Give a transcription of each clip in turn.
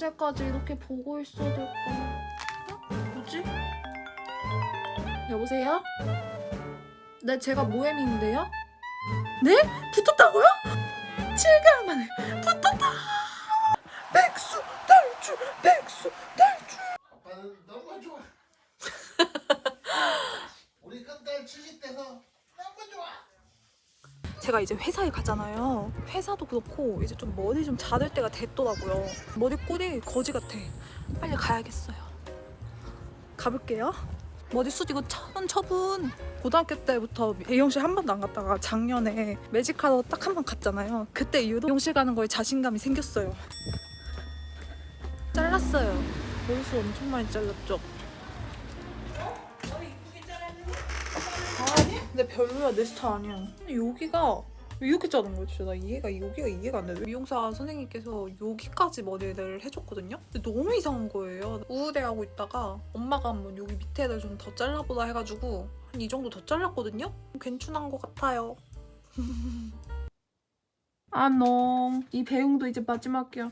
언제까지 이렇게 보고 있어야 될까? 어? 뭐지? 여보세요? 네, 제가 모엠인데요? 네? 붙었다고요? 7개월 만에 붙었다! 백수 탈출! 백수 탈출! 아빠는 너무 좋아. 우리 큰딸 취직돼서 너무 좋아. 제가 이제 회사에 가잖아요. 회사도 그렇고 이제 좀 머리 좀 자를 때가 됐더라고요. 머리 꼴이 거지 같아. 빨리 가야겠어요. 가볼게요. 머리 숙이고 처분 처분. 고등학교 때부터 미용실 한 번도 안 갔다가 작년에 매직하러 딱 한 번 갔잖아요. 그때 이후로 미용실 가는 거에 자신감이 생겼어요. 잘랐어요. 머리숱 엄청 많이 잘랐죠. 아니? 근데 별로야 내 스타일 아니야. 근데 여기가 왜 이렇게 자른 거야 진짜 나 이해가 여기가 이해가 안 돼. 미용사 선생님께서 여기까지 머리를 해줬거든요. 근데 너무 이상한 거예요. 우울해하고 있다가 엄마가 한번 여기 밑에를 좀 더 잘라보라 해가지고 한 이 정도 더 잘랐거든요. 괜찮은 것 같아요. 아농 이 배웅도 이제 마지막이야.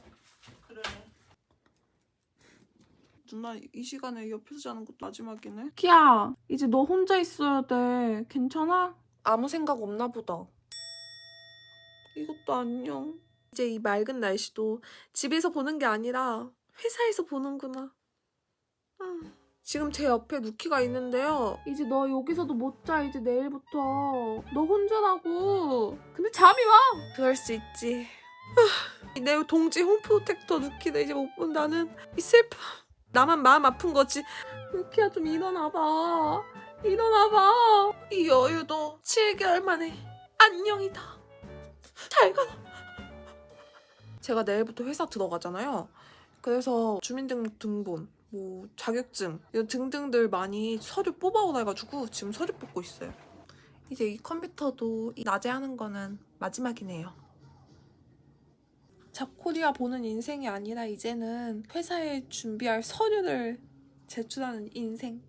그래. 누나 이 시간에 옆에서 자는 것도 마지막이네. 키야 이제 너 혼자 있어야 돼. 괜찮아? 아무 생각 없나 보다. 이것도 안녕. 이제 이 맑은 날씨도 집에서 보는 게 아니라 회사에서 보는구나. 아, 지금 제 옆에 루키가 있는데요. 이제 너 여기서도 못 자, 이제 내일부터. 너 혼자라고. 근데 잠이 와! 그럴 수 있지. 아, 내 동지 홈프로텍터 루키를 이제 못 본다는 이 슬픔. 나만 마음 아픈 거지. 루키야, 좀 일어나봐. 일어나봐. 이 여유도 7개월 만에 안녕이다. 잘 가라. 제가 내일부터 회사 들어가잖아요. 그래서 주민등록등본, 뭐 자격증 이런 등등들 많이 서류 뽑아오라 해가지고 지금 서류 뽑고 있어요. 이제 이 컴퓨터도 이 낮에 하는 거는 마지막이네요. 잡코리아 보는 인생이 아니라 이제는 회사에 준비할 서류를 제출하는 인생.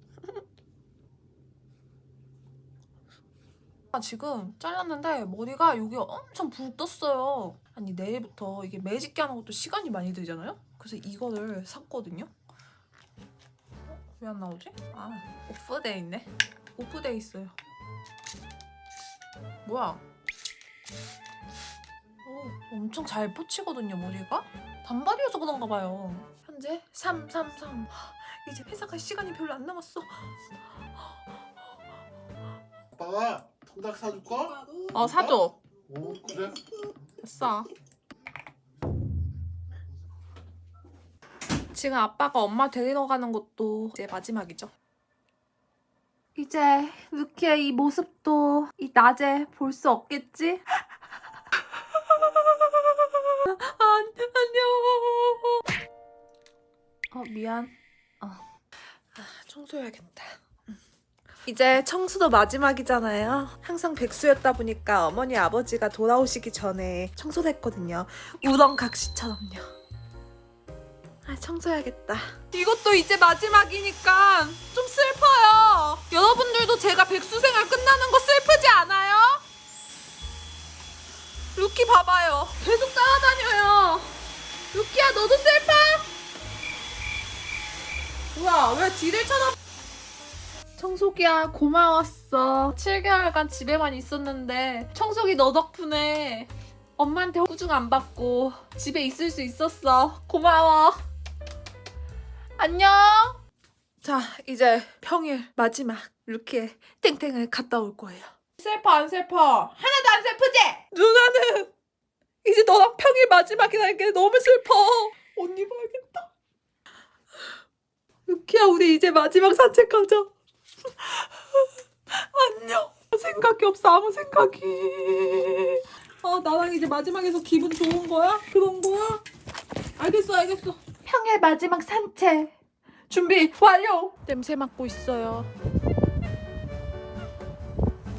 아, 지금 잘랐는데 머리가 여기 엄청 붕 떴어요. 아니 내일부터 이게 매직기 하는 것도 시간이 많이 들잖아요. 그래서 이거를 샀거든요. 왜안 나오지? 아 오프돼 있네. 오프돼 있어요. 뭐야? 오, 엄청 잘 뻗치거든요 머리가. 단발이어서 그런가 봐요. 현재 333. 이제 회사 갈 시간이 별로 안 남았어. 아빠가 통닭 사줄까? 어 사줘. 오 그래. 됐어. 지금 아빠가 엄마 데리러 가는 것도 이제 마지막이죠. 이제 루키의 이 모습도 이 낮에 볼 수 없겠지? 안, 안녕. 어 미안. 어. 아, 청소해야겠다. 이제 청소도 마지막이잖아요. 항상 백수였다 보니까 어머니 아버지가 돌아오시기 전에 청소를 했거든요. 우렁 각시처럼요. 아, 청소해야겠다. 이것도 이제 마지막이니까 좀 슬퍼요. 여러분들도 제가 백수 생활 끝나는 거 슬프지 않아요? 루키 봐봐요. 계속 따라다녀요. 루키야 너도 슬퍼? 뭐야 왜 뒤를 쳐다 청소기야 고마웠어. 7개월간 집에만 있었는데 청소기 너 덕분에 엄마한테 꾸중 안 받고 집에 있을 수 있었어. 고마워. 안녕. 자 이제 평일 마지막 루키의 땡땡을 갔다 올 거예요. 슬퍼 안 슬퍼? 하나도 안 슬프지? 누나는 이제 너랑 평일 마지막이라는 게 너무 슬퍼. 옷 입어야겠다. 루키야 우리 이제 마지막 산책 가자. 생각이 없어 아무 생각이. 아 나랑 이제 마지막에서 기분 좋은 거야? 그런 거야? 알겠어 알겠어. 평일 마지막 산책 준비 완료. 냄새 맡고 있어요.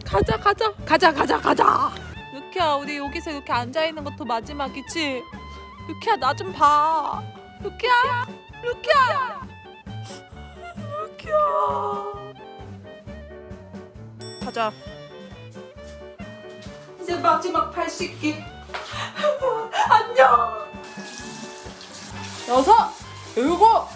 가자 가자 가자 가자 가자. 루키야 우리 여기서 이렇게 앉아 있는 것도 마지막이지. 루키야 나 좀 봐. 루키야 루키야 루키야. 가자. 이제 마지막 발 씻기. 안녕. 여섯, 일곱.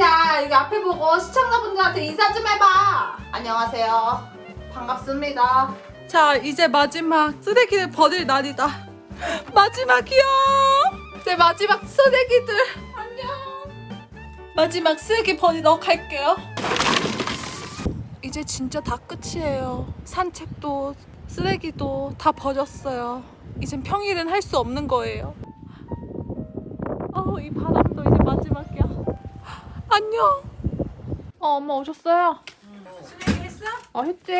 야 여기 앞에 보고 시청자분들한테 인사 좀 해봐. 안녕하세요. 반갑습니다. 자, 이제 마지막 쓰레기를 버릴 날이다. 마지막이야. 제 마지막 쓰레기들. 안녕. 마지막 쓰레기 버리러 갈게요. 이제 진짜 다 끝이에요. 산책도 쓰레기도 다 버렸어요. 이젠 평일엔 할 수 없는 거예요. 어, 이 바람도 이제 마지막이야. 안녕. 어, 엄마 오셨어요? 쓰레기 했어? 어, 했지.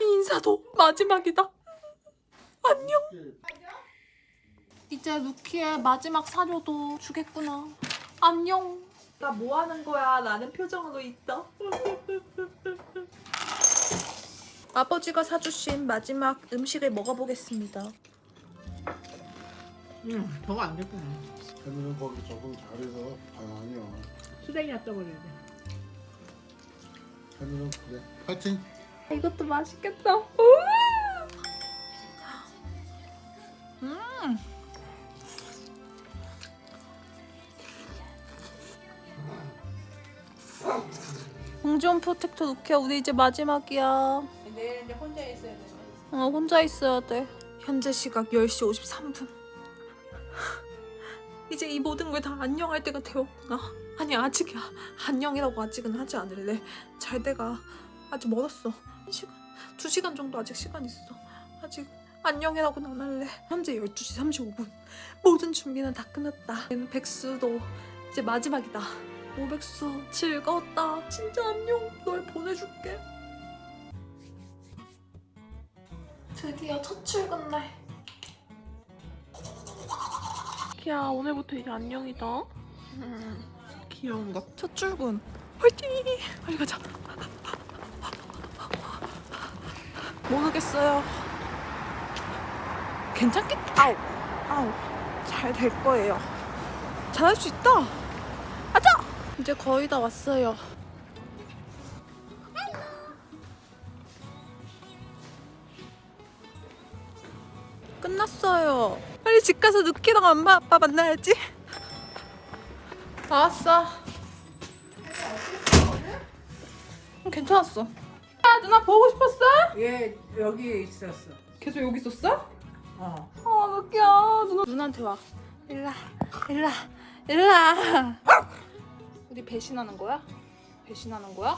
이 인사도 마지막이다. 안녕. 이제 루키의 마지막 사료도 주겠구나. 안녕. 나 뭐 하는 거야? 라는 표정으로 있다. 아버지가 사주신 마지막 음식을 먹어보겠습니다. 응, 저거 안 됐구나. 걔는 거기 적응 잘해서 다행이야. 쓰레기 갖다 버려야 돼. 걔는 그래. 파이팅. 이것도 맛있겠다. 음. 공존 프로텍터 루키야 우리 이제 마지막이야. 내일 이제 혼자 있어야 돼. 어 혼자 있어야 돼. 현재 시각 10시 53분. 이제 이 모든 걸다 안녕할 때가 되었구나. 아니 아직이야. 안녕이라고 아직은 하지 않을래. 잘 때가 아직 멀었어. 한 시간, 두 시간 정도 아직 시간 있어. 아직 안녕이라고는 안 할래. 현재 12시 35분. 모든 준비는 다 끝났다. 백수도 이제 마지막이다. 오백수 즐거웠다. 진짜 안녕. 널 보내줄게. 드디어 첫 출근 날. 키야 오늘부터 이제 안녕이다. 음, 귀여운가? 첫 출근. 화이팅! 빨리 가자. 모르겠어요. 괜찮겠? 아우, 아우, 잘 될 거예요. 잘할 수 있다. 이제 거의 다 왔어요. 끝났어요. 빨리 집 가서 느끼랑 엄마 아빠 만나야지. 나왔어. 어, 괜찮았어. 야 누나 보고 싶었어? 얘 여기 있었어. 계속 여기 있었어? 어. 아 느끼야 누나 누나한테 와. 일라 일라 일라. 우리 배신하는 거야? 배신하는 거야?